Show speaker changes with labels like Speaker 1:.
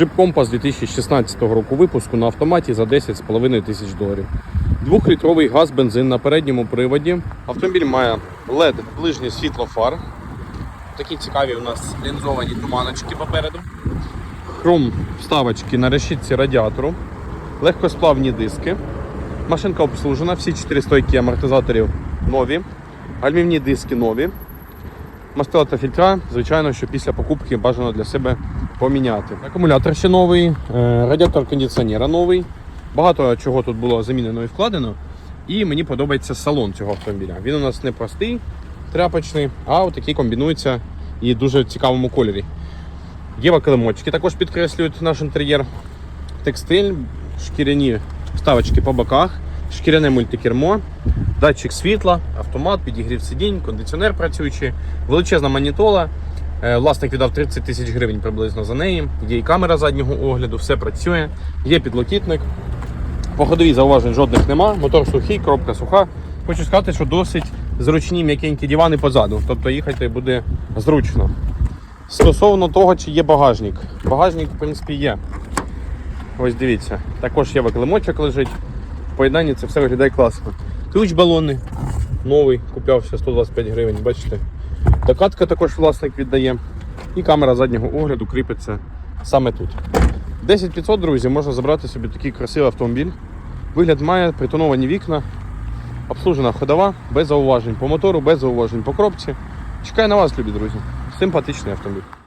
Speaker 1: Jeep Compass 2016 року випуску на автоматі за 10,5 тисяч доларів. Двохлітровий газ бензин на передньому приводі. Автомобіль має LED ближнє світло фар. Такі цікаві у нас лінзовані туманочки попереду. Хром вставочки на решітці радіатору. Легкосплавні диски. Машинка обслужена, всі 4 стойки амортизаторів нові. Гальмівні диски нові. Мастила та фільтра, звичайно, що після покупки бажано для себе поміняти. Акумулятор ще новий, е, радіатор кондиціонера новий. Багато чого тут було замінено і вкладено. І мені подобається салон цього автомобіля. Він у нас не простий, тряпочний, а отакий комбінується і дуже в цікавому кольорі. Є килимочки також підкреслюють наш інтер'єр. Текстиль, шкіряні вставочки по боках, шкіряне мультикермо, датчик світла, автомат, підігрів сидінь, кондиціонер працюючий, величезна манітола. Е, Власник віддав 30 тисяч гривень приблизно за неї. Є і камера заднього огляду, все працює, є підлокітник. По ходовій зауважень жодних нема. Мотор сухий, коробка суха. Хочу сказати, що досить зручні м'якенькі дивани позаду, тобто їхати буде зручно. Стосовно того, чи є багажник. Багажник, в принципі, є. Ось дивіться. Також є виклимочок лежить. В поєднанні це все виглядає класно. Ключ балонний, новий, куплявся 125 гривень, бачите. Докатка також власник віддає. І камера заднього огляду кріпиться саме тут. 10 500, друзі, можна забрати собі такий красивий автомобіль. Вигляд має притоновані вікна, обслужена ходова, без зауважень по мотору, без зауважень по коробці. Чекаю на вас, любі друзі. Симпатичний автомобіль.